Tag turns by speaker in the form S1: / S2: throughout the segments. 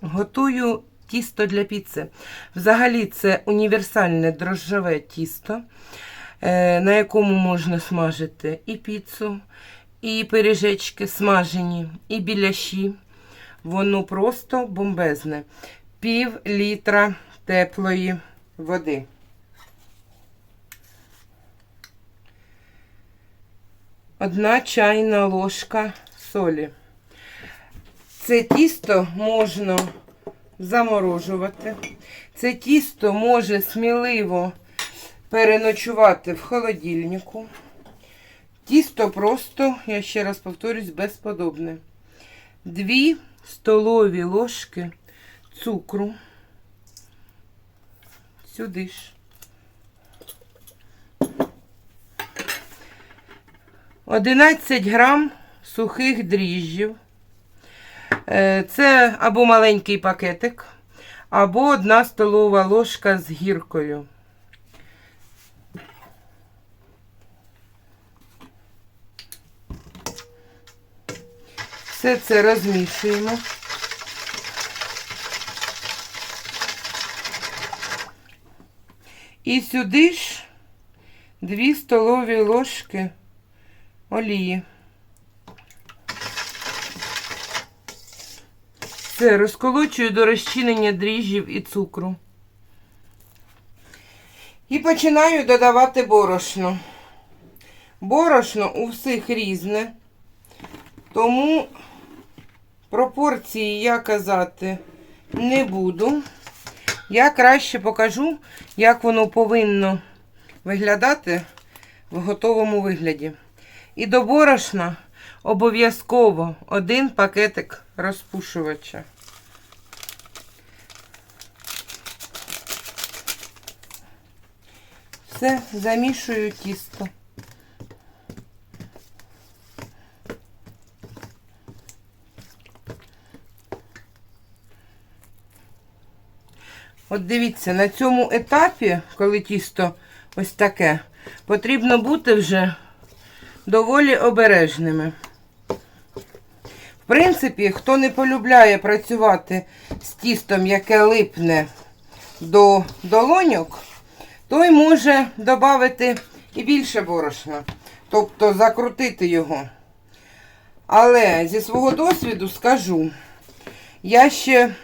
S1: Готую тісто для піци. Взагалі, це універсальне дрожжове тісто, е, на якому можна смажити і піцу, і пиріжечки смажені, і біляші. Воно просто бомбезне. Пів літра теплої води. Одна чайна ложка солі. Це тісто можна заморожувати. Це тісто може сміливо переночувати в холодильнику. Тісто просто, я ще раз повторюсь, безподобне. Дві столові ложки цукру. Сюди ж. Одинадцять грам сухих дріжджів. Е, Це або маленький пакетик, або одна столова ложка з гіркою. Все це розмішуємо. І сюди ж дві столові ложки олії. Все, розколочую до розчинення дріжджів і цукру. І починаю додавати борошно. Борошно у всіх різне, тому пропорції я казати не буду. Я краще покажу, як воно повинно виглядати в готовому вигляді. І до борошна обов'язково один пакетик розпушувача. Все, замішую тісто. От дивіться, на цьому етапі, коли тісто ось таке, потрібно бути вже доволі обережними. В принципі, хто не полюбляє працювати з тістом, яке липне до долоньок, той може додати і більше борошна, тобто закрутити його. Але зі свого досвіду скажу, я ще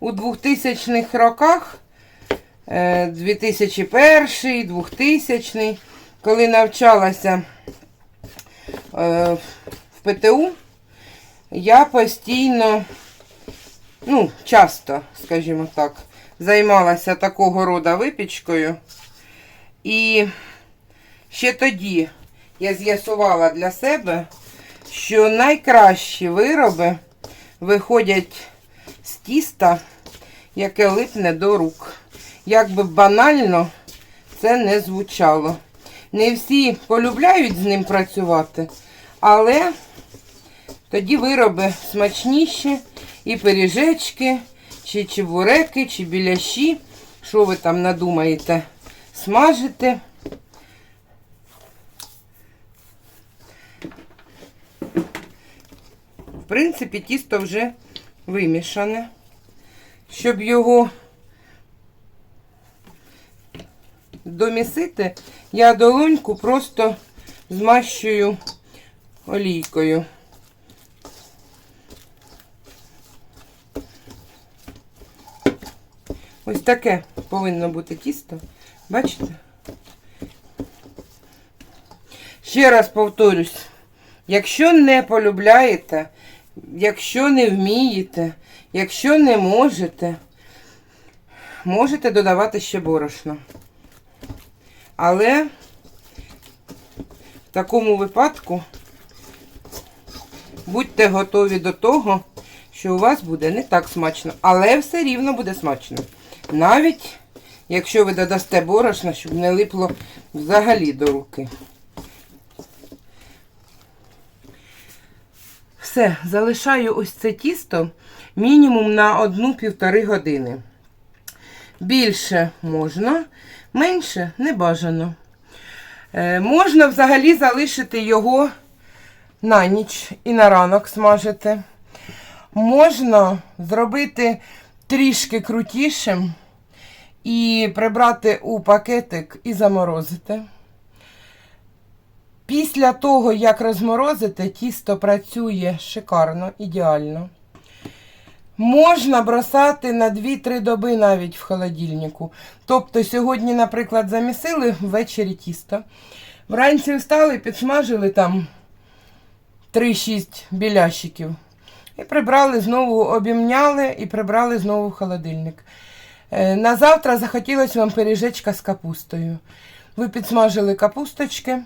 S1: у 2000-х роках, е, 2001, 2000, коли навчалася е, в ПТУ, я постійно, ну, часто, скажімо так, займалася такого роду випічкою. І ще тоді я з'ясувала для себе, що найкращі вироби виходять з тіста, яке липне до рук. Як би банально це не звучало. Не всі полюбляють з ним працювати, але тоді вироби смачніші і пиріжечки, чи чебуреки, чи біляші. Що ви там надумаєте смажити? В принципі, тісто вже вимішане. Щоб його домісити, я долоньку просто змащую олійкою. Ось таке повинно бути тісто. Бачите? Ще раз повторюсь, якщо не полюбляєте, якщо не вмієте, якщо не можете, можете додавати ще борошно. Але в такому випадку будьте готові до того, що у вас буде не так смачно, але все рівно буде смачно. Навіть якщо ви додасте борошна, щоб не липло взагалі до руки. Все, залишаю ось це тісто мінімум на 1-1,5 години. Більше можна, менше не бажано. Е, можна взагалі залишити його на ніч і на ранок смажити. можна зробити трішки крутішим і прибрати у пакетик і заморозити. Після того, як розморозите, тісто працює шикарно, ідеально. Можна бросати на 2-3 доби навіть в холодильнику. Тобто сьогодні, наприклад, замісили ввечері тісто. Вранці встали, підсмажили там 3-6 білящиків. І прибрали знову, обімняли і прибрали знову в холодильник. Е, На завтра захотілося вам пиріжечка з капустою. Ви підсмажили капусточки,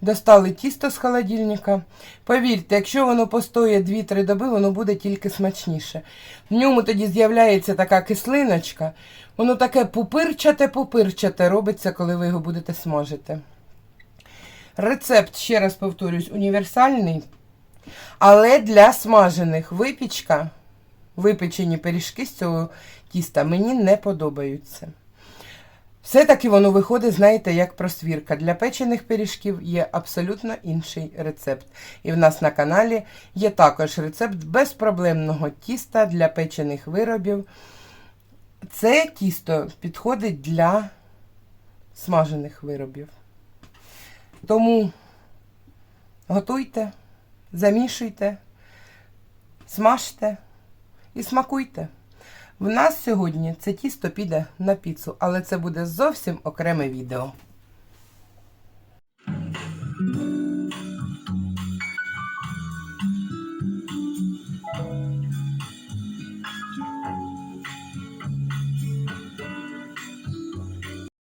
S1: достали тісто з холодильника. Повірте, якщо воно постоє 2-3 доби, воно буде тільки смачніше. В ньому тоді з'являється така кислиночка. Воно таке пупирчате-пупирчате робиться, коли ви його будете смажити. Рецепт, ще раз повторюсь, універсальний. Але для смажених випічка, випечені пиріжки з цього тіста мені не подобаються. Все-таки воно виходить, знаєте, як просвірка. Для печених пиріжків є абсолютно інший рецепт. І в нас на каналі є також рецепт безпроблемного тіста для печених виробів. Це тісто підходить для смажених виробів. Тому готуйте, замішуйте, смажте і смакуйте. В нас сьогодні це тісто піде на піцу, але це буде зовсім окреме відео.